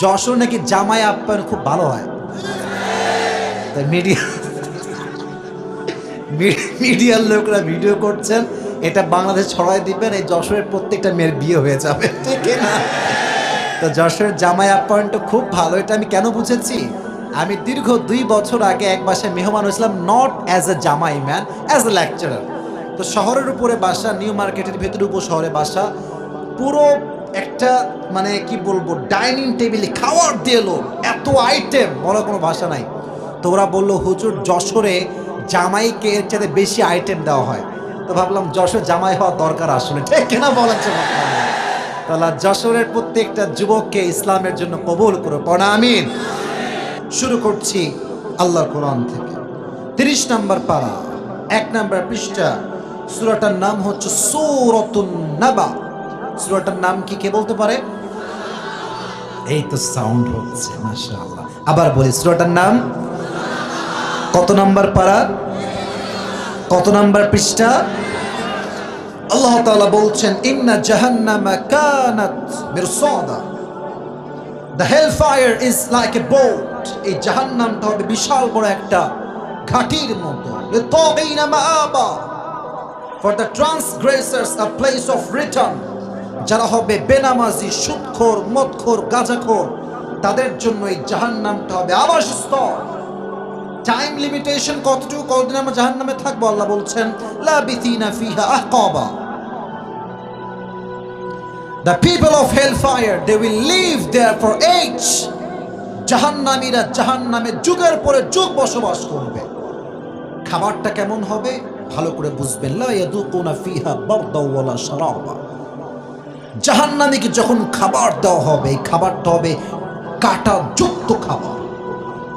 যশোর নাকি জামাই আপ্যায়ন খুব ভালো হয়। মিডিয়া মিডিয়ার লোকরা ভিডিও করছেন, এটা বাংলাদেশ ছড়াই দিবেন, এই যশোরের প্রত্যেকটা মেয়ের বিয়ে হয়ে যাবে, ঠিক না? তো যশোরের জামাই আপ্যায়নটা খুব ভালো, এটা আমি কেন বুঝেছি? আমি দীর্ঘ দুই বছর আগে এক বাসায় মেহমান হয়েছিলাম নট অ্যাজ এ জামাই ম্যান অ্যাজ এ লেকচারার তো শহরের উপরে বাসা নিউ মার্কেটের ভেতরে উপশহরে বাসা, পুরো একটা মানে কি বলব ডাইনিং টেবিলে খাওয়ার দিয়ে লোক এত আইটেম বলার কোনো ভাষা নাই। তো ওরা বলল, হুজুর, যশোরে জামাইকে এর চাইতে বেশি আইটেম দেওয়া হয়। তো ভাবলাম, যশোর জামাই হওয়া দরকার আসলে। ঠিক কিনা বলেন তাহলে যশোরের প্রত্যেকটা যুবককে ইসলামের জন্য কবুল করো। পড়া আমিন। শুরু করছি আল্লাহর কোরআন থেকে। তিরিশ নম্বর পারা, এক নম্বর পৃষ্ঠা, সুরাটার নাম হচ্ছে সূরাতুন নাবা। সুরাটার নাম কি কে বলতে পারে? এই তো সাউন্ড হচ্ছে, মাশাআল্লাহ। আবার বলি, সুরাটার নাম? কত নাম্বার পারা কত নাম্বার পৃষ্ঠা? আল্লাহ তাআলা বলছেন, ইন্না জাহান্নামা কানাত মিরসাদা। The hell fire is like a boat এই জাহান্নামটা হবে বিশাল বড় একটা ঘাটির মতো। লিতাগিনা মাআবা। For the transgressors a place of return যারা হবে বেনামাজি সুদখোর মদখোর গাঁজাখোর তাদের জন্য এই জাহান্নামটা হবে। আবাসস্থল টাইম লিমিটেশন কতটুকু? কতদিন আমরা জাহান্নামে থাকব? আল্লাহ বলছেন The people of hellfire, they will live there for age. জাহান্নামীরা জাহান্নামে যুগের পরে যুগ বসবাস করবে। খাবারটা কেমন হবে? ভালো করে বুঝবেন। লা ইয়াদুকুনা ফিহা বারদাও ওয়ালা শারাবা। জাহান্নামীকে যখন খাবার দেওয়া হবে খাবারটা হবে কাটা যুক্ত খাবার।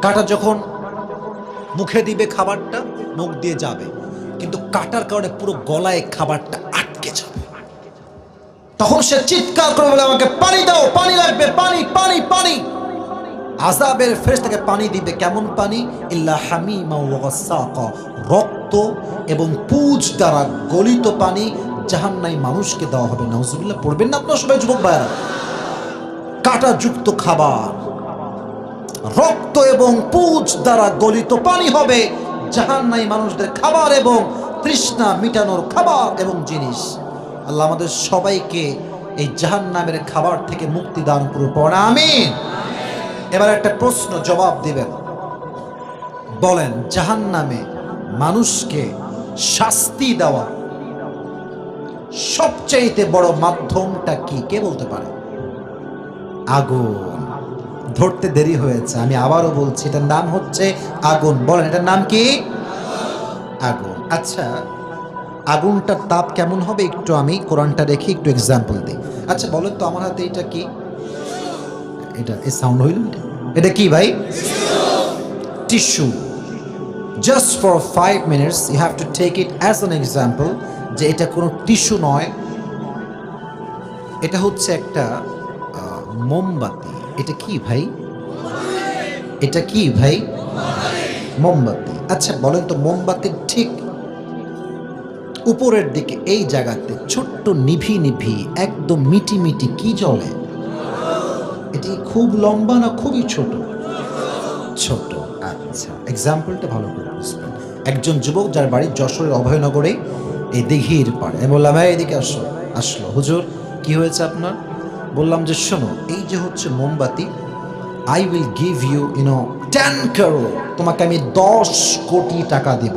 কাটা যখন মুখে দিবে খাবারটা, মুখ দিয়ে যাবে। কিন্তু কাটার কারণে পুরো গলায় খাবারটা আটকে যাবে। তখন সে চিৎকার করে বলে আমাকে, পানি দাও, পানি লাগবে, পানি পানি পানি। আজাবের ফেরেশ তাকে পানি দিবে। কেমন পানি? ইল্লা হামিমা রক্ত এবং পুজ দ্বারা গলিত পানি জাহান্নাই মানুষকে দেওয়া হবে। নাউজুবিল্লাহ, পড়বেন না আপনার সবাই, যুবক ভাইরা কাঁটাযুক্ত খাবার, রক্ত এবং পুজ দ্বারা গলিত পানি হবে জাহান্নাই মানুষদের খাবার এবং তৃষ্ণা মিটানোর খাবার এবং জিনিস। আল্লাহ আমাদের সবাইকে এই জাহান্নামের খাবার থেকে মুক্তি দান করুন, পড়া আমিন। এবার একটা প্রশ্ন, জবাব দিবেন। বলেন, জাহান্নামে মানুষকে শাস্তি দেওয়া সবচাইতে বড় মাধ্যমটা কি? কে বলতে পারে? আগুন। ধরতে দেরি হয়েছে, আমি আবারও বলছি, এটার নাম হচ্ছে আগুন। বলেন, এটার নাম কি? আগুন। আচ্ছা আগুনটার তাপ কেমন হবে একটু আমি কোরআনটা রেখে একটু এক্সাম্পল দিই। আচ্ছা বলেন তো, আমার হাতে এটা কি? এটা, এ সাউন্ড হইল এটা? কি ভাই? Tissue just for five minutes you have to take it as an example যে এটা কোনো টিস্যু নয়, এটা হচ্ছে একটা মোমবাতি। এটা কি ভাই? এটা কি ভাই? মোমবাতি। আচ্ছা বলেন তো মোমবাতির ঠিক উপরের দিকে, এই জায়গাতে ছোট্ট নিভি নিভি, একদম মিটি মিটি কি জলে এটি খুব লম্বা না খুবই ছোট? ছোট। আচ্ছা এক্সাম্পলটা ভালো করে বুঝবেন। একজন যুবক যার বাড়ি যশোরের অভয়নগরে এই দিঘির পাড়ে। আমি বললাম হ্যাঁ এদিকে আসো। আসলো। হুজুর, কি হয়েছে আপনার? বললাম যে, শোনো, এই যে হচ্ছে মোমবাতি I will give you you know ten করো তোমাকে আমি দশ কোটি টাকা দিব।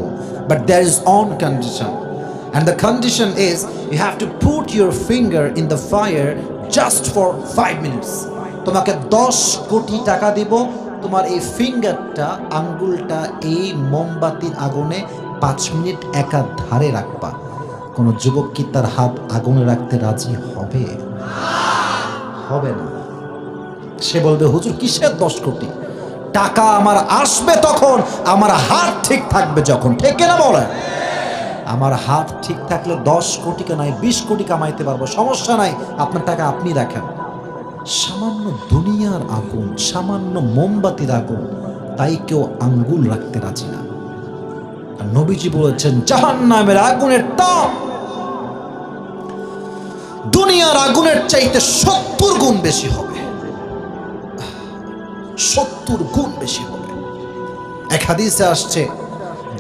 But there is on condition and the condition is you have to put your finger in the fire just for five minutes তোমাকে দশ কোটি টাকা দিব। তোমার এই ফিঙ্গারটা আঙ্গুলটা এই মোমবাতির আগুনে পাঁচ মিনিট একা ধারে রাখবা। কোনো যুবক কি তার হাত আগুনে রাখতে রাজি হবে? হবে না। সে বলবে, হুজুর, কিসের দশ কোটি টাকা আমার আসবে তখন, আমার হাত ঠিক থাকবে যখন। ঠিক না বলে আমার হাত ঠিক থাকলে দশ কোটি নয় বিশ কোটি কামাইতে পারব, সমস্যা নাই, আপনার টাকা আপনি রাখেন। সামান্য দুনিয়ার আগুন, সামান্য মোমবাতির আগুন, তাই কেউ আঙ্গুল রাখতে রাজি না। নবীজি বলেছেন জাহান নামের আগুনের তাপ দুনিয়ার আগুনের চাইতে সত্তর গুণ বেশি হবে। সত্তর গুণ বেশি হবে। এক হাদিসে আসছে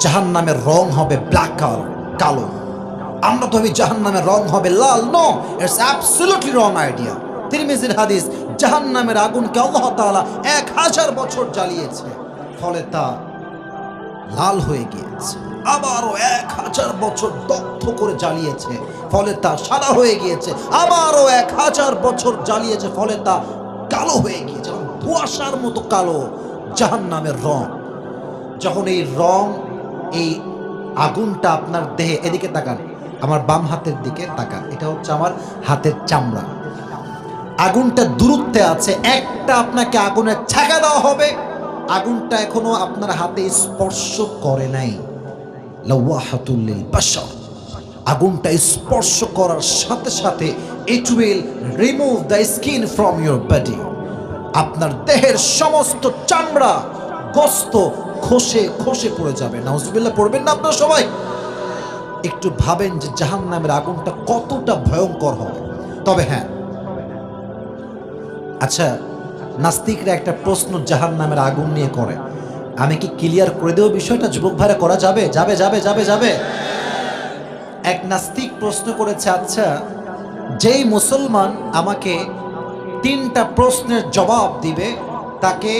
জাহান নামের রং হবে ব্ল্যাক কালার কালো। আমরা তো জাহান নামের রং হবে লাল। No it's absolutely wrong idea তিরমিজির হাদিস জাহান নামের আগুনকে আল্লাহ তাআলা এক হাজার বছর জ্বালিয়েছে, ফলে তা লাল হয়ে গিয়েছে। আবারও এক হাজার বছর দগ্ধ করে জ্বালিয়েছে, ফলে তা সাদা হয়ে গিয়েছে। আবারও এক হাজার বছর জ্বালিয়েছে, ফলে তা কালো হয়ে গিয়েছে কুয়াশার মতো কালো জাহান নামের রং। যখন এই রং, এই আগুনটা আপনার দেহে, এদিকে তাকান, আমার বাম হাতের দিকে তাকান, এটা হচ্ছে আমার হাতের চামড়া। আগুনটা দূরত্বে আছে, একটা আপনাকে আগুনের ছাকা দেওয়া হবে, আগুনটা এখনও আপনার হাতে স্পর্শ করে নাই। আগুনটা স্পর্শ করার সাথে সাথে it will remove the skin from your body আপনার দেহের সমস্ত চামড়া গোস্ত খসে খসে পড়ে যাবে। নাউজুবিল্লাহ, পড়বেন না আপনারা সবাই? একটু ভাবেন যে জাহান নামের আগুনটা কতটা ভয়ঙ্কর হবে। তবে হ্যাঁ। আচ্ছা নাস্তিকরা একটা প্রশ্ন জাহান নামের আগুন নিয়ে করে। আমি কি ক্লিয়ার করে দেবো বিষয়টা? যুবক ভাইরা, করা যাবে? যাবে যাবে যাবে যাবে। এক নাস্তিক প্রশ্ন করেছে আচ্ছা যেই মুসলমান আমাকে তিনটা প্রশ্নের জবাব দিবে, তাকে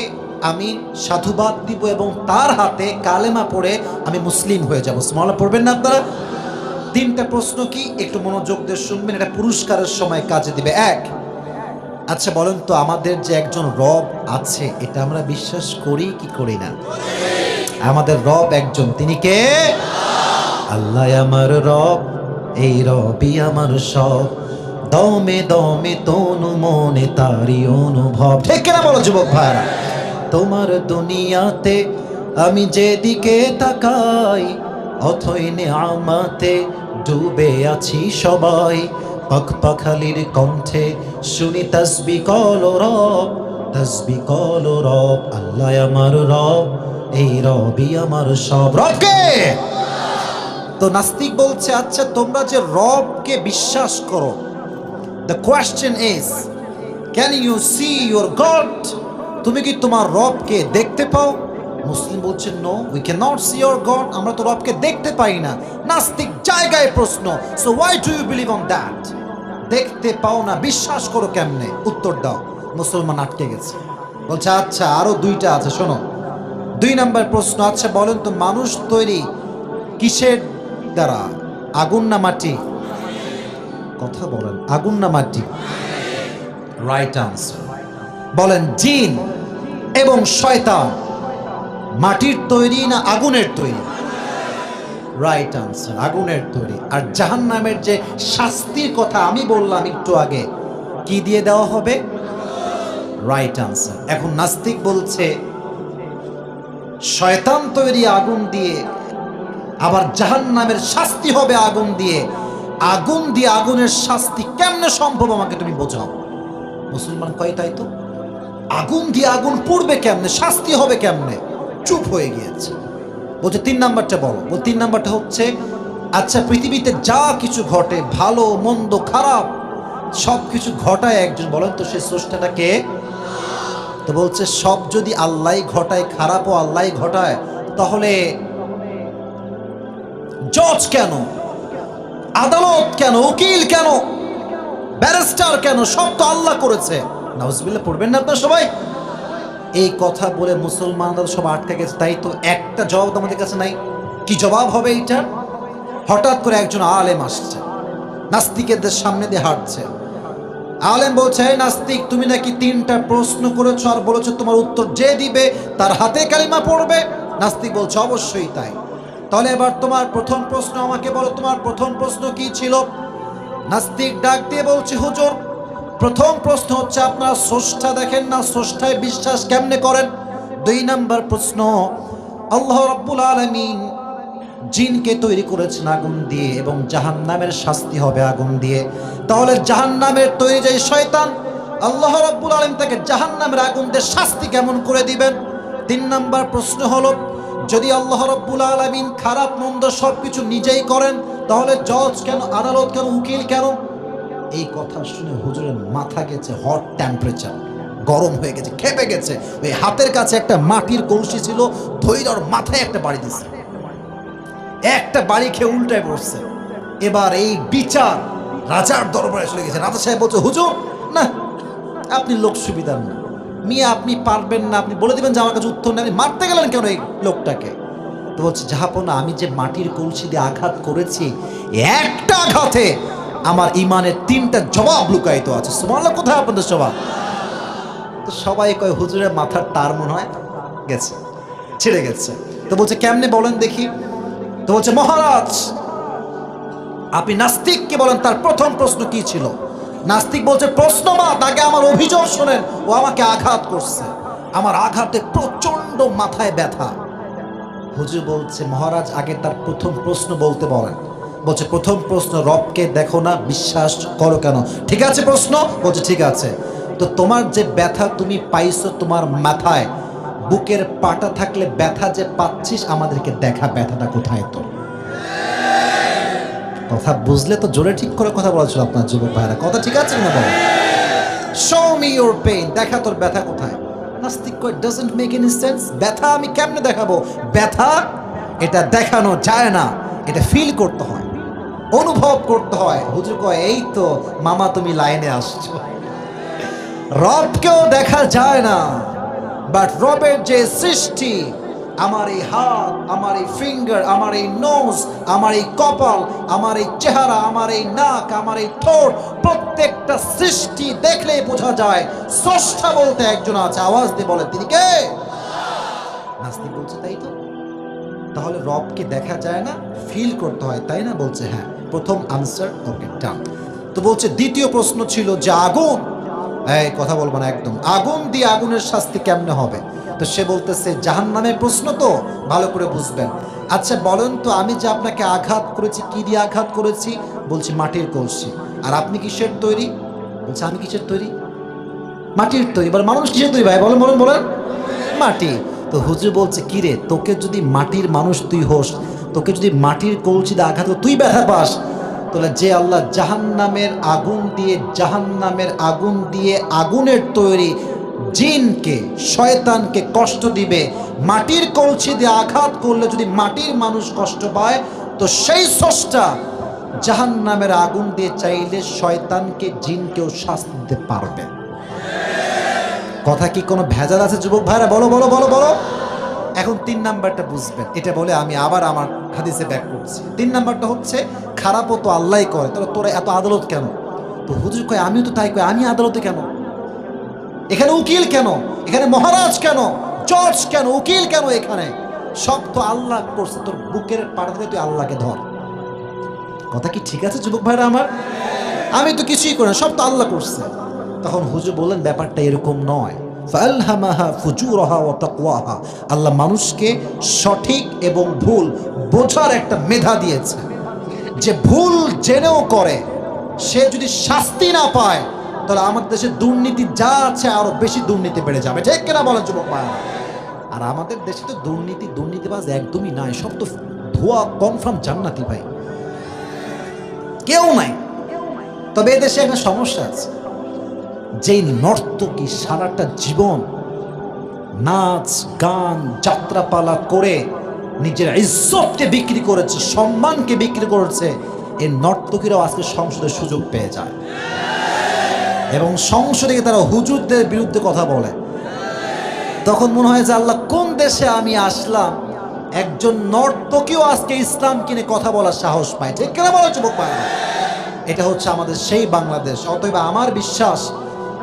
আমি সাধুবাদ দিব এবং তার হাতে কালেমা পড়ে আমি মুসলিম হয়ে যাব। স্মলা পড়বেন না আপনারা? তিনটা প্রশ্ন কি? একটু মনোযোগ দিয়ে শুনবেন, এটা পুরস্কারের সময় কাজে দিবে। এক আচ্ছা বলেন তো আমাদের যে একজন রব আছে, এটা আমরা বিশ্বাস করি কি করি না? আমাদের রব একজন, তিনি কে? আল্লাহ আমার রব, এই রবি আমার সব। দমে দমে তনু মনে তারি অনুভব। ঠিক কিনা বলো, যুবক ভাইরা তোমার দুনিয়াতে আমি যেদিকে তাকাই, অথই আমাতে ডুবে আছি সবাই। পাখ পাখালির কণ্ঠে শুনি তসবি কল রব, তসবি কল রব, আল্লাহ আমার রব, এই রবি আমার সব। রবকে তো নাস্তিক বলছে আচ্ছা তোমরা যে রবকে বিশ্বাস করো the question is can you see your god তুমি কি তোমার রবকে দেখতে পাও? মুসলিম বলছেন no we can not see your god আমরা তো রবকে দেখতে পাই না। নাস্তিক জায়গায় প্রশ্ন so why do you believe on that দেখতে পাও না, বিশ্বাস করো কেমনে? উত্তর দাও। মুসলমান আটকে গেছে। বলছে আচ্ছা আরও দুইটা আছে, শোনো। দুই নাম্বার প্রশ্ন আচ্ছা বলেন তো, মানুষ তৈরি কিসের দ্বারা? আগুন না মাটি? কথা বলেন, আগুন না মাটি? রাইট আনসার বলেন, জিন এবং শয়তান। মাটির তৈরি না আগুনের তৈরি? রাইট আনসার আগুনের তৈরি। আর জাহান নামের যে শাস্তির কথা আমি বললাম একটু আগে, কি দিয়ে দেওয়া হবে? রাইট আনসার এখন নাস্তিক বলছে, শয়তান তৈরি আগুন দিয়ে, আবার জাহান নামের শাস্তি হবে আগুন দিয়ে। আগুন দিয়ে আগুনের শাস্তি কেমনে সম্ভব আমাকে তুমি বোঝাও? মুসলমান কয় তাই তো? আগুন দিয়ে আগুন পড়বে কেমনে? শাস্তি হবে কেমনে? চুপ হয়ে গিয়েছে। বলছে, তিন নাম্বারটা বলো। বল, তিন নাম্বারটা হচ্ছে আচ্ছা পৃথিবীতে যা কিছু ঘটে, ভালো, মন্দ, খারাপ সব কিছু ঘটায় একজন। বলেন তো সে স্রষ্টাটা কে? তো বলছে, সব যদি আল্লাহ ঘটায়, খারাপও আল্লাহ ঘটায়, তাহলে জজ কেন? আদালত কেন? উকিল কেন? ব্যারিস্টার কেন? সব তো আল্লাহ করেছে। নাউজবিল্লাহ, পড়বেন না আপনার সবাই? এই কথা বলে মুসলমানরা সব আটকে গেছে তাই তো একটা জবাব আমাদের কাছে নাই। কি জবাব হবে এইটার হঠাৎ করে একজন আলেম আসছে। নাস্তিকেদের সামনে দিয়ে হাঁটছে। আলেম বলছে, "এই নাস্তিক, তুমি নাকি তিনটা প্রশ্ন করেছ আর বলেছ তোমার উত্তর যে দিবে, তার হাতে কালিমা পড়বে? নাস্তিক বলছে, অবশ্যই তাই। তাহলে এবার তোমার প্রথম প্রশ্ন আমাকে বলো, তোমার প্রথম প্রশ্ন কি ছিল? নাস্তিক ডাক দিয়ে বলছে, হুজুর প্রথম প্রশ্ন হচ্ছে, আপনারা স্রষ্টা দেখেন না, স্রষ্টায় বিশ্বাস কেমনে করেন? দুই নাম্বার প্রশ্ন, আল্লাহ রাব্বুল আলামিন জিনকে তৈরি করেছেন আগুন দিয়ে এবং জাহান্নামের শাস্তি হবে আগুন দিয়ে। তাহলে জাহান্নামের তৈরি যে শয়তান, আল্লাহ রাব্বুল আলামিন তাকে জাহান্নামের আগুন দিয়ে শাস্তি কেমন করে দিবেন? তিন নাম্বার প্রশ্ন হলো, যদি আল্লাহ রাব্বুল আলামিন খারাপ মন্দ সব কিছু নিজেই করেন, তাহলে জজ কেন, আদালত কেন, উকিল কেন? এই কথা শুনে হুজুরের মাথা গেছে হট টেম্পারেচার গরম হয়ে গেছে, খেপে গেছে। ওই হাতের কাছে একটা মাটির কলসি ছিল, ধৈর্যর মাথায় একটা বাড়ি দিছে। একটা বাড়ি খেয়ে উল্টায় পড়ছে এবার এই বিচার রাজার দরবারে চলে গেছে। রাজা সাহেব বলছে, হুজুর, না, আপনি লোক সুবিধার না। মিয়া, আপনি পারবেন না। আপনি বলে দিবেন যে আমার কাছে উত্তর নেই। আপনি মারতে গেলেন কেন এই লোকটাকে? তো বলছে, জাহাপনা, আমি যে মাটির কলসি দিয়ে আঘাত করেছি, একটা আঘাতে আমার ইমানের তিনটা জবাব লুকায়িত আছে। সুমাল্লা কোথায় আপনাদের জবাব তো সবাই কয়, হুজুরের মাথার তার মনে হয় গেছে, ছেড়ে গেছে। তো বলছে, কেমনে বলেন দেখি? তো বলছে, মহারাজ, আপনি নাস্তিককে বলেন, তার প্রথম প্রশ্ন কি ছিল? নাস্তিক বলছে প্রশ্ন মা তাকে আমার অভিযোগ শোনেন, ও আমাকে আঘাত করছে। আমার আঘাতে প্রচণ্ড মাথায় ব্যথা। হুজুর বলছে, মহারাজ, আগে তার প্রথম প্রশ্ন বলতে বলেন। বলছে, প্রথম প্রশ্ন, রবকে দেখো না, বিশ্বাস করো কেন? ঠিক আছে প্রশ্ন? বলছে, ঠিক আছে। তো তোমার যে ব্যথা তুমি পাইছো তোমার মাথায়, বুকের পাটা থাকলে ব্যথা যে পাচ্ছিস, আমাদেরকে দেখা ব্যথাটা কোথায় তোর? কথা বুঝলে তো জোরে ঠিক করে কথা বলা ছিল আপনার যুবক ভাইরা। কথা ঠিক আছে না বলো? শো মি ইউর পেইন দেখা তোর ব্যথা কোথায়? নাস্তিক কয় ডাজন্ট মেক এনি সেন্স ব্যথা আমি কেমনে দেখাবো? ব্যথা, এটা দেখানো যায় না, এটা ফিল করতে হয়। অনুভব করতে হয়। হুজুর কয়, এই তো মামা তুমি লাইনে আসছো। রবকেও দেখা যায় না বাট রবের যে সৃষ্টি, আমার এই হাত, আমার এই ফিঙ্গার আমার এই নোজ আমার এই কপাল, আমার এই চেহারা, আমার এই নাক, আমার এই ঠোঁট, প্রত্যেকটা সৃষ্টি দেখলেই বোঝা যায়, স্রষ্টা বলতে একজন আছে, আওয়াজ দিয়ে বলে তিনি কে? নাস্তিক বলছে, তাই তো। তাহলে রবকে দেখা যায় না ফিল করতে হয়, তাই না? বলছে হ্যাঁ। প্রথম আনসার ওকে ডান তো বলছে, দ্বিতীয় প্রশ্ন ছিল যে আগুন? এই কথা বলব না, একদম। আগুন দিয়ে আগুনের শাস্তি কেমনে হবে? তো সে বলতেছে জাহান নামের প্রশ্ন তো, ভালো করে বুঝবেন। আচ্ছা বলেন তো, আমি যে আপনাকে আঘাত করেছি, কি দিয়ে আঘাত করেছি? বলছি, মাটির কলসি। আর আপনি কিসের তৈরি? বলছে, আমি কিসের তৈরি? মাটির তৈরি। এবার মানুষ কিসের তৈরি ভাই? বলেন বলেন বলেন। মাটি। তো হুজুর বলছে, কিরে, তোকে যদি মাটির মানুষ তুই হোস তোকে যদি মাটির কলসিতে আঘাত তুই ব্যথা পাস, তাহলে যে আল্লাহ জাহান্নামের আগুন দিয়ে, জাহান্নামের আগুন দিয়ে আগুনের তৈরি জিনকে, শয়তানকে কষ্ট দিবে, মাটির কলসি দিয়ে আঘাত করলে যদি মাটির মানুষ কষ্ট পায়, তো সেই স্রষ্টা জাহান্নামের আগুন দিয়ে চাইলে শয়তানকে, জিনকেও শাস্তি দিতে পারবে। কথা কি কোনো ভেজাল আছে, যুবক ভাইরা? বলো বলো বলো বলো। এখন তিন নাম্বারটা বুঝবেন। এটা বলে আমি আবার আমার হাদিসে ব্যাক করছি। তিন নাম্বারটা হচ্ছে, খারাপও তো আল্লাহ করে। তাহলে তোরা এত আদালত কেন? তো হুজুর কয়, আমিও তো তাই কই আমি আদালতে কেন? এখানে উকিল কেন? এখানে মহারাজ কেন? জজ কেন? উকিল কেন এখানে? সব তো আল্লাহ করছে। তোর বুকের পাড়া তুই আল্লাহকে ধর। কথা কি ঠিক আছে যুবক ভাইরা আমার? আমি তো কিছুই করি না, সব তো আল্লাহ করছে। তখন হুজুর বললেন, ব্যাপারটা এরকম নয়। ও আল্লাহ মানুষকে সঠিক এবং ভুল বোঝার একটা মেধা দিয়েছে। যে ভুল জেনেও করে, সে যদি শাস্তি না পায়, তাহলে আমাদের দেশে দুর্নীতি যা আছে আরও বেশি দুর্নীতি বেড়ে যাবে। ঠিক কিনা বলেন যুবক ভাইরা? আর আমাদের দেশে তো দুর্নীতি, দুর্নীতিবাজ একদমই নাই। সব তো ধোয়া কনফার্ম জান্নাতি ভাই। কেউ নাই। তবে এদেশে একটা সমস্যা আছে। যেই নর্তকী সারাটা জীবন নাচ, গান, যাত্রাপালা করে নিজের ইজ্জতকে বিক্রি করেছে, সম্মানকে বিক্রি করেছে, এই নর্তকীরাও আজকে সংসদের সুযোগ পেয়ে যায়। এবং সংসদে তারা হুজুরদের বিরুদ্ধে কথা বলে। তখন মনে হয় যে আল্লাহ কোন দেশে আমি আসলাম, একজন নর্তকীও আজকে ইসলাম কিনে কথা বলার সাহস পায়। ঠিক কেন বলো, যুবক পায় এটা হচ্ছে আমাদের সেই বাংলাদেশ। অতএব আমার বিশ্বাস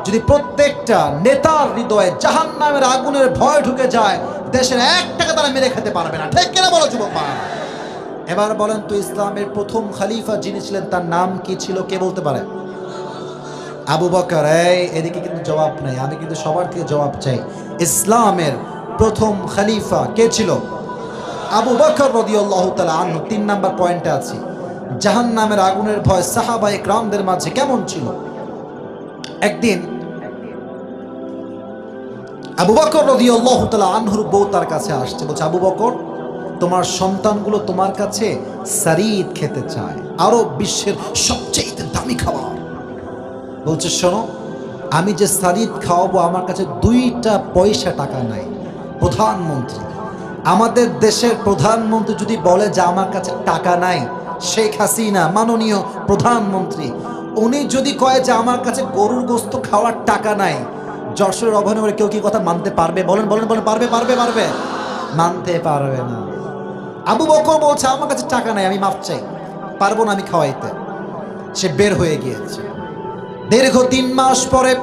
যদি প্রত্যেকটা নেতার হৃদয়ে জাহান নামের আগুনের ভয় ঢুকে যায়, দেশের এক টাকা তারা মেরে খেতে পারবে না। ঠিক কেন বলো, যুবক এবার বলেন তো ইসলামের প্রথম খালিফা যিনি ছিলেন, তার নাম কি ছিল, কে বলতে পারে? আবু বকর। এই, এদিকে কিন্তু জবাব নেই। আমি কিন্তু সবার থেকে জবাব চাই। ইসলামের প্রথম খালিফা কে ছিল? আবু বকর রদিয়াল্লাহু তালা আনহু। তিন নাম্বার পয়েন্টে আছি। জাহান নামের আগুনের ভয় সাহাবা একরামদের মাঝে কেমন ছিল? একদিন আবু বকর রদিয়াল্লাহু তাআলা আনহুর বউ তার কাছে আসছে, বলছে, আবু বকর, তোমার সন্তানগুলো তোমার কাছে সারিদ খেতে চায়, আরও বিশ্বের সবচেয়ে দামি খাবার। বলছে, শোনো, আমি যে সারিদ খাওয়াবো, আমার কাছে দুইটা পয়সা টাকা নাই, প্রধানমন্ত্রী। আমাদের দেশের প্রধানমন্ত্রী যদি বলে যে আমার কাছে টাকা নাই, শেখ হাসিনা, মাননীয় প্রধানমন্ত্রী, উনি যদি কয় যে আমার কাছে গরুর গোস্ত খাওয়ার টাকা নাই যশোরের অভয়নগরে কেউ কি কথা মানতে পারবে? বলেন বলেন বলেন, পারবে পারবে পারবে? মানতে পারবে না। আবু বকর বলছে, আমার কাছে টাকা নাই, আমি মাপ চাই। পারব না আমি খাওয়াইতে। সে বের হয়ে গিয়েছে। দীর্ঘ তিন মাস পরে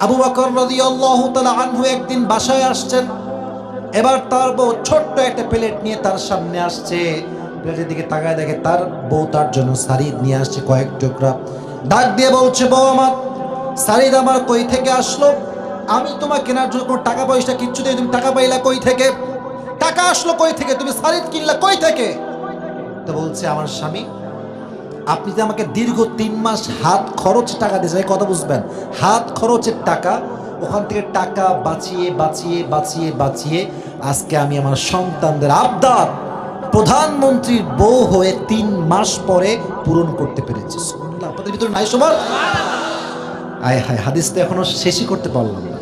আবু বকর রাদিয়াল্লাহু তাআলা আনহু একদিন বাসায় আসছেন। এবার তার বউ ছোট্ট একটা প্লেট নিয়ে তার সামনে আসছে। প্লেটের দিকে তাকায় দেখে তার বউ তার জন্য সারিদ নিয়ে আসছে কয়েক টুকরা। ডাক দিয়ে বলছে, বউ আমার সারিদ আমার কই থেকে আসলো? আমি তোমার কেনার জন্য কোনো টাকা পয়সা কিচ্ছু দিয়ে তুমি টাকা পাইলা কই থেকে? টাকা আসলো কই থেকে? তুমি সারিদ কিনলা কই থেকে? তো বলছে আমার স্বামী, আপনি যে আমাকে দীর্ঘ তিন মাস হাত খরচ টাকা দিয়েছেন কথা বুঝবেন। হাত খরচের টাকা, ওখান থেকে টাকা বাঁচিয়ে বাঁচিয়ে বাঁচিয়ে বাঁচিয়ে আজকে আমি আমার সন্তানদের আবদার প্রধানমন্ত্রীর বউ হয়ে তিন মাস পরে পূরণ করতে পেরেছি। আপনাদের ভিতরে নাই সবার? আয় হায়, হাদিস তো এখনও শেষই করতে পারলাম না।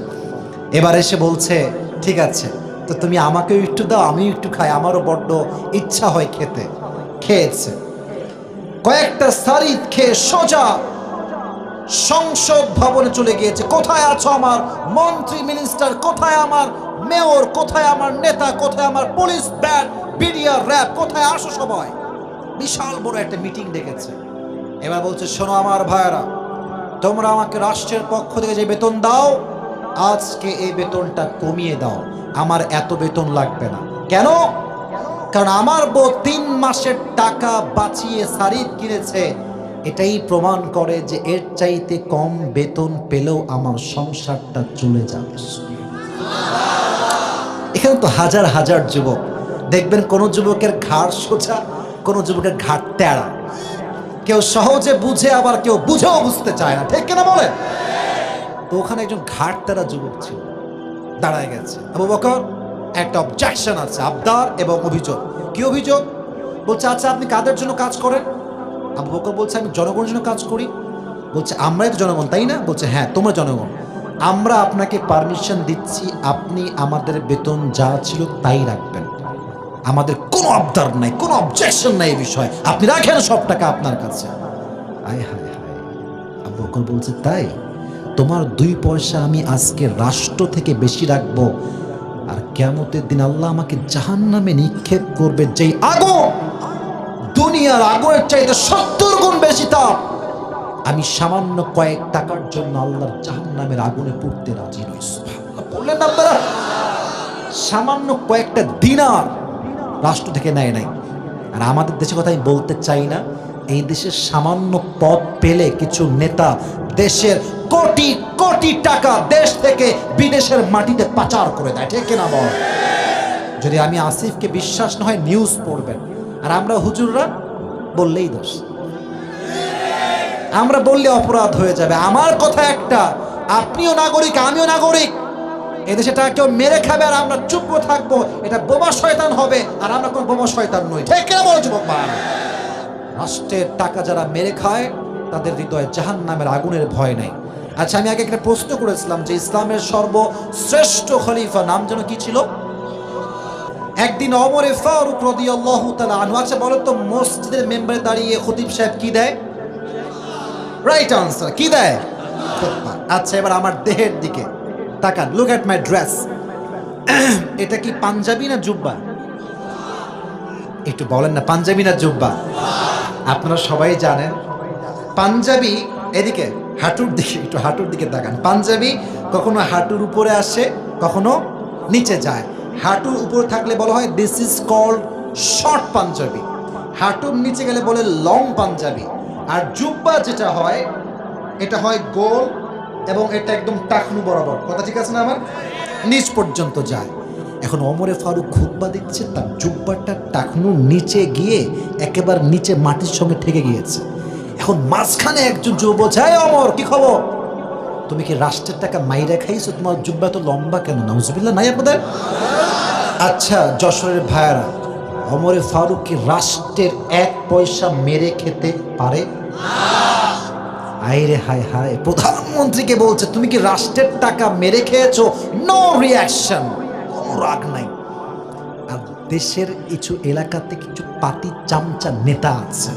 এবার এসে বলছে, ঠিক আছে, তো তুমি আমাকেও একটু দাও, আমিও একটু খাই, আমারও বড্ড ইচ্ছা হয় খেতে। খেয়েছে। কয়েকটা সারিদ খেয়ে সোজা সংসদ ভবনে চলে গিয়েছে। কোথায় আছো আমার মন্ত্রী মিনিস্টার? কোথায় আমার মেয়র? কোথায় আমার নেতা? কোথায় আমার পুলিশ ব্যান্ড বিডিআর, র্যাব? কোথায় আসো সবাই? বিশাল বড় একটা মিটিং ডেকেছে। এবার বলছে, শোনো আমার ভাইয়েরা তোমরা আমাকে রাষ্ট্রের পক্ষ থেকে যে বেতন দাও, আজকে এই বেতনটা কমিয়ে দাও। আমার এত বেতন লাগবে না। কেন? কারণ আমার বউ তিন মাসের টাকা বাঁচিয়ে সারিদ কিনেছে। এটাই প্রমাণ করে যে এর চাইতে কম বেতন পেলেও আমার সংসারটা চলে যাবে। এখানে তো হাজার হাজার যুবক। দেখবেন কোন যুবকের ঘাড় সোজা, কোন যুবকের ঘাড় তেড়া কেউ সহজে বুঝে, আবার কেউ বুঝেও বুঝতে চায় না। ঠিক কিনা বলেন? তো ওখানে একজন ঘাট তেরা যুবক ছিল, দাঁড়ায় গেছে। আবু বকর, একটা অবজেকশন আছে, আবদার এবং অভিযোগ। কি অভিযোগ? বলছে আচ্ছা আপনি কাদের জন্য কাজ করেন? আবু বকর বলছে, আমি জনগণের জন্য কাজ করি। বলছে, আমরাই তো জনগণ, তাই না? বলছে হ্যাঁ তোমরা জনগণ। আমরা আপনাকে পারমিশন দিচ্ছি, আপনি আমাদের বেতন যা ছিল তাই রাখবেন। আমাদের কোনো আবদার নাই, কোনো অবজেকশন নাই এই বিষয়ে। আপনি রাখেন সব টাকা আপনার কাছে। আয় হায় হায়, আবু বকর বলছে, তাই? তোমার দুই পয়সা আমি আজকে রাষ্ট্র থেকে বেশি রাখব। আর কেমতের দিন আল্লাহ আমাকে জাহান নামে নিক্ষেপ করবে যেই আগুন। দুনিয়ার আগুনের চাইতে সত্তর গুণ বেশি তাপ। আমি সামান্য কয়েক টাকার জন্য আল্লাহর জাহান নামের আগুনে পড়তে রাজি নই। বললেন আপনারা, সামান্য কয়েকটা দিনার রাষ্ট্র থেকে নেয় নাই। আর আমাদের দেশের কথা আমি বলতে চাই না, এই দেশের সামান্য পদ পেলে কিছু নেতা দেশের কোটি কোটি টাকা দেশ থেকে বিদেশের মাটিতে পাচার করে দেয়, ঠিক কিনা বল? যদি আমি আসিফকে বিশ্বাস না হয় নিউজ পড়বেন। আর আমরা হুজুররা বললেই দোষ। আমরা বললে অপরাধ হয়ে যাবে। আমার কথা একটা, আপনিও নাগরিক, আমিও নাগরিক। এদেশে টাকা কেউ মেরে খাবে আর আমরা চুপ করে থাকব। এটা বোমা শয়তান হবে আর আমরা কোনো বোমা শয়তান নই। ঠিক কিনা বলো যুবক? রাষ্ট্রের টাকা যারা মেরে খায়, তাদের হৃদয়ে জাহান নামের আগুনের ভয় নাই। আচ্ছা আমি আগে একটা প্রশ্ন করেছিলাম যে ইসলামের সর্বশ্রেষ্ঠ খলিফা নাম যেন কি ছিল? একদিন অমরে ফারুক রাদিয়াল্লাহু তাআলা আনহু। আচ্ছা বলো তো, মসজিদের মেম্বারে দাঁড়িয়ে খতিব সাহেব কি দেয়? রাইট আনসার কি দেয়। আচ্ছা এবার আমার দেহের দিকে। তাকান লুক অ্যাট মাই ড্রেস এটা কি পাঞ্জাবি না জুব্বা? একটু বলেন না, পাঞ্জাবি না জুব্বা? আপনারা সবাই জানেন, পাঞ্জাবি এদিকে, হাঁটুর দিকে, একটু হাঁটুর দিকে তাকান। পাঞ্জাবি কখনো হাঁটুর উপরে আসে, কখনো নিচে যায়। হাঁটুর উপরে থাকলে বলা হয় this is called short Punjabi. হাঁটুর নিচে গেলে বলে লং পাঞ্জাবি. আর জুব্বা যেটা হয়, এটা হয় গোল এবং এটা একদম টাকনু বরাবর। কথা ঠিক আছে না আমার? নিচ পর্যন্ত যায়। এখন অমরে ফারুক খুতবা দিচ্ছে, তার জুব্বাটা টাকনুর নিচে গিয়ে একেবারে নিচে মাটির সঙ্গে ঠেকে গিয়েছে। এখন মাঝখানে একজন যুব "এই অমর কি খবর? তুমি কি রাষ্ট্রের টাকা মাইরা খাইছো? তোমার জুব্বা তো লম্বা কেন? নাউজুবিল্লাহ, নাই আপনাদের? আচ্ছা যশোরের ভাইয়ারা অমরে ফারুক কি রাষ্ট্রের এক পয়সা মেরে খেতে পারে? আইরে হায় হায়। প্রধানমন্ত্রীকে বলছে, তুমি কি রাষ্ট্রের টাকা মেরে খেয়েছো? নো রিয়াকশন কোনো রাগ নাই। আর দেশের কিছু এলাকাতে কিছু পাতি চামচা নেতা আছে।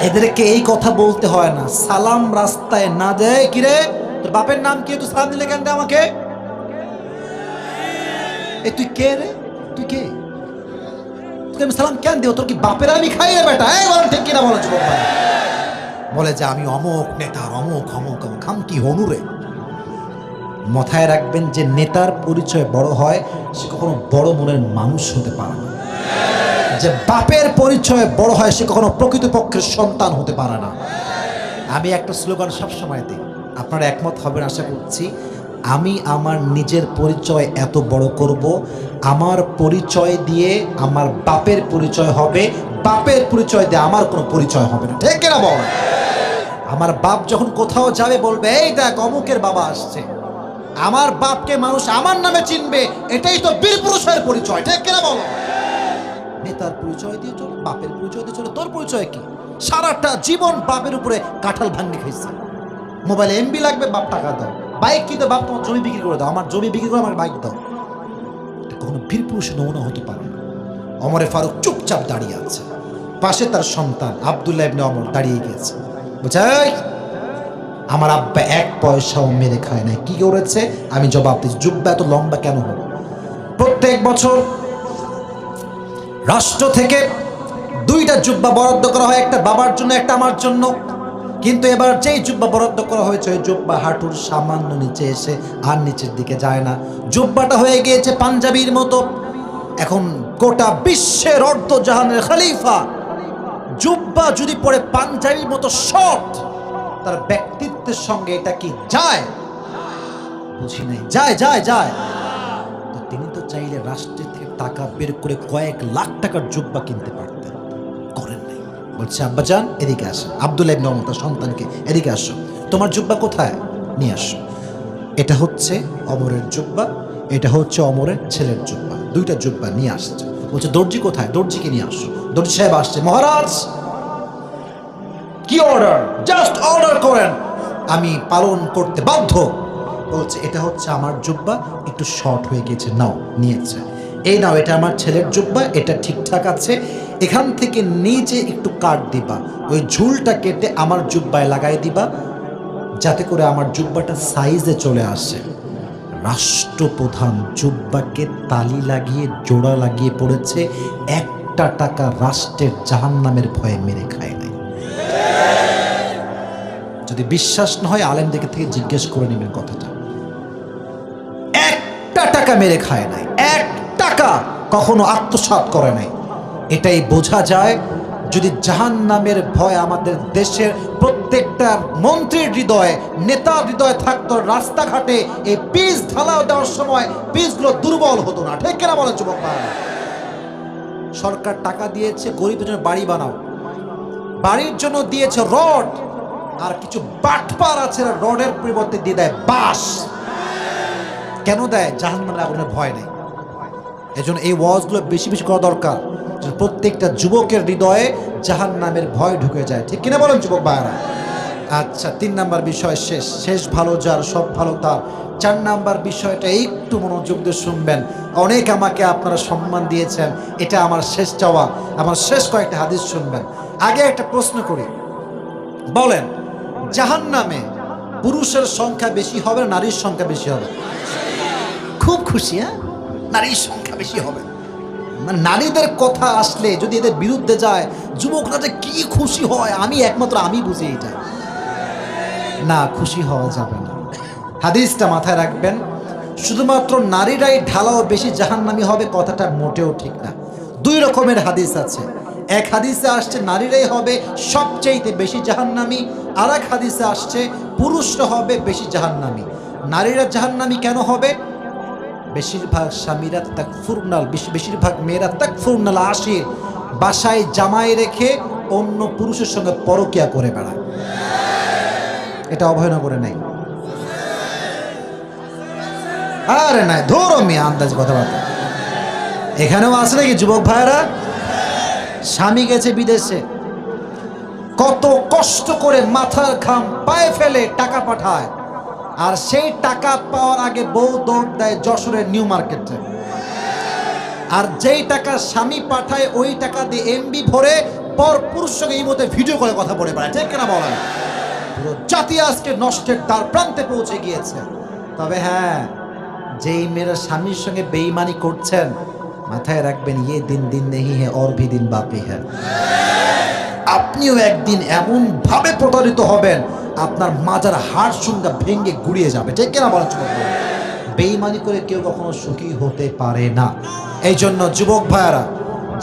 এদেরকে এই কথা বলতে হয় না। সালাম রাস্তায় না দেয়। কিরে, তোর বাপের নাম কি? তুই সালাম দিলে কেন আমাকে? এ, তুই কে রে? তুই কে? তুই আমি সালাম কেন দিও তোর কি বাপের আমি খাই রে বেটা? এই বলেন ঠিক কিনা বলো বলে যে, আমি অমুক নেতার অমুক অমুক অমুক। কি হনুরে মাথায় রাখবেন যে, নেতার পরিচয় বড় হয়, সে কখনো বড় মনের মানুষ হতে পারে না। যে, বাপের পরিচয় বড় হয়, সে কখনো প্রকৃতপক্ষের সন্তান হতে পারে না। আমি একটা স্লোগান সবসময় দিই। আপনারা একমত হবেন, আশা করছি। আমি আমার নিজের পরিচয় এত বড় করব। আমার পরিচয় দিয়ে আমার বাপের পরিচয় হবে। বাপের পরিচয় দিয়ে আমার কোনো পরিচয় হবে না। ঠিক কিনা বল? আমার বাপ যখন কোথাও যাবে বলবে, এই দেখ, অমুকের বাবা আসছে। আমার বাপকে মানুষ আমার নামে চিনবে। এটাই তো বীর পুরুষের পরিচয়। ঠিক কিনা বলো? নেতার পরিচয় দিয়ে চলো, বাপের পরিচয় দিয়ে চলো। তোর পরিচয় কি? সারাটা জীবন বাপের উপরে কাঁঠাল ভাঙ্গি খাইছে। মোবাইলে এমবি লাগবে, বাপ টাকা দাও। বাইক কিনতে বাপ, তোমার জমি বিক্রি করে দাও। আমার জমি বিক্রি করে আমার বাইক দাও। কখনো বীর পুরুষের নমুনা হতে পারে না। অমরে ফারুক চুপচাপ দাঁড়িয়ে আছে। পাশে তার সন্তান আবদুল্লাহ ইবনে অমর দাঁড়িয়ে গিয়েছে। বুঝাই আমার আব্বা এক পয়সাও মেরে খায় না কি করেছে? আমি জবাব দিচ্ছি, জুব্বা এত লম্বা কেন হলো? প্রত্যেক বছর রাষ্ট্র থেকে দুইটা জুব্বা বরাদ্দ করা হয়, একটা বাবার জন্য, একটা আমার জন্য। কিন্তু এবার যেই জুব্বা বরাদ্দ করা হয়েছে, ওই জুব্বা হাঁটুর সামান্য নিচে এসে আর নিচের দিকে যায় না। জুব্বাটা হয়ে গিয়েছে পাঞ্জাবির মতো। এখন গোটা বিশ্বের অর্ধ জাহানের খলিফা। জুব্বা যদি পরে পাঞ্জাবির মতো শর্ট, তার ব্যক্তিত্বের সঙ্গে এটা কি যায়? বুঝি নাই। যায় যায় যায়। তো তিনি তো চাইলে রাষ্ট্রের থেকে টাকা বের করে কয়েক লাখ টাকার জুব্বা কিনতে পারতেন। বলছে আব্বাজান এদিকে আসেন। আব্দুল ইবনে ওমর তার সন্তানকে, এদিকে আসো। তোমার জুব্বা কোথায়? নিয়ে আসো। এটা হচ্ছে অমরের জুব্বা, এটা হচ্ছে অমরের ছেলের জুব্বা। দুইটা জুব্বা নিয়ে আসছে। বলছে, দর্জি কোথায়? দর্জিকে নিয়ে আসো। দর্জি সাহেব আসছে, মহারাজ! কি অর্ডার জাস্ট অর্ডার করেন। আমি পালন করতে বাধ্য। বলছে, এটা হচ্ছে আমার জুব্বা, একটু শর্ট হয়ে গেছে, নাও, নিয়েছে। এই নাও, এটা আমার ছেলের জুব্বা, এটা ঠিকঠাক আছে। এখান থেকে নিচে একটু কাট দিবা। ওই ঝুলটা কেটে আমার জুব্বায় লাগাই দিবা, যাতে করে আমার জুব্বাটা সাইজে চলে আসে। রাষ্ট্রপ্রধান জুব্বাকে তালি লাগিয়ে, জোড়া লাগিয়ে পড়েছে, একটা টাকা রাষ্ট্রের জাহান্নামের ভয়ে মেরে খায় নাই। যদি বিশ্বাস না হয়, আলেমদেরকে থেকে জিজ্ঞেস করে নেবেন কথাটা। একটা টাকা মেরে খায় নাই, এক টাকা কখনো আত্মসাৎ করে নাই। এটাই বোঝা যায়, যদি জাহান নামের ভয় আমাদের দেশের প্রত্যেকটা মন্ত্রীর হৃদয়ে, নেতার হৃদয়ে থাকতো রাস্তাঘাটে এই পিস ঢালাও দেওয়ার সময় পিসগুলো দুর্বল হতো না। ঠিক কেনা বলেন যুবক সরকার টাকা দিয়েছে, গরিবের জন্য বাড়ি বানাও। বাড়ির জন্য দিয়েছে রড, আর কিছু বাটপার আছে রডের পরিবর্তে দিয়ে দেয় বাস কেন দেয়? জাহান্নামের আগুনের ভয় নেই। এজন্য এই ওয়াজগুলো বেশি বেশি করা দরকার। প্রত্যেকটা যুবকের হৃদয়ে জাহান নামের ভয় ঢুকে যায়। ঠিক কিনা বলেন যুবক ভাইয়ারা? আচ্ছা তিন নাম্বার বিষয় শেষ। শেষ ভালো যার, সব ভালো তার। চার নাম্বার বিষয়টা, একটু মনোযোগ দিয়ে শুনবেন। অনেক আমাকে আপনারা সম্মান দিয়েছেন। এটা আমার শেষ চাওয়া। আমার শেষ কয়েকটা হাদিস শুনবেন। আগে একটা প্রশ্ন করি। বলেন জাহান নামে পুরুষের সংখ্যা বেশি হবে, নারীর সংখ্যা বেশি হবে? খুব খুশি হ্যাঁ? নারীর সংখ্যা বেশি হবে। মানে নারীদের কথা আসলে যদি এদের বিরুদ্ধে যায়, যুবকরা যে কি খুশি হয়, আমি একমাত্র আমি বুঝি এটা। না, খুশি হওয়া যাবে না। হাদিসটা মাথায় রাখবেন, শুধুমাত্র নারীরাই ঢালাও বেশি জাহান্নামি হবে কথাটা মোটেও ঠিক না। দুই রকমের হাদিস আছে। এক হাদিসে আসছে নারীরাই হবে সবচেয়েতে বেশি জাহান্নামি আর এক হাদিসে আসছে পুরুষরা হবে বেশি জাহান্নামি। নারীরা জাহান্নামি কেন হবে? বেশিরভাগ স্বামীরা তাক ফুরনাল বেশিরভাগ মেয়েরা তাক ফুরনাল আসে, বাসায় জামাই রেখে অন্য পুরুষের সঙ্গে পরকিয়া করে বেড়ায়। এটা অবহেলা করে নেই। আরে নাই, ধরো মেয়ে, আন্দাজ কথাবার্তা। এখানেও আছে নাকি যুবক ভাইরা স্বামী গেছে বিদেশে। কত কষ্ট করে মাথার ঘাম পায়ে ফেলে টাকা পাঠায়। আর সেই টাকা পাওয়ার আগে বউ দৌড় দেয় যশোরের নিউ মার্কেটে। আর যেই টাকা স্বামী পাঠায়, ওই টাকা দিয়ে এমবি ভরে পর পুরুষ সঙ্গে এই মধ্যে ভিডিও করে কথা বলে বেড়ায়। ঠিক কেনা বলেন? পুরো জাতি আজকে নষ্টের তার প্রান্তে পৌঁছে গিয়েছে। তবে হ্যাঁ যেই মেয়েরা স্বামীর সঙ্গে বেইমানি করছেন, মাথায় রাখবেন ইয়ে দিন দিন নেহি হ্যাঁ অর্ভি দিন বাপি হ্যাঁ আপনিও একদিন এমনভাবে প্রতারিত হবেন, আপনার মাজার হার সুন্দর ভেঙে গুড়িয়ে যাবে। ঠিক কিনা বলার বেইমানি করে কেউ কখনো সুখী হতে পারে না। এই জন্য যুবক ভাইয়ারা,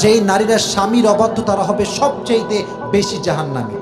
যেই নারীরা স্বামীর অবাধ্য তারা হবে সবচেয়ে বেশি জাহান্নামী।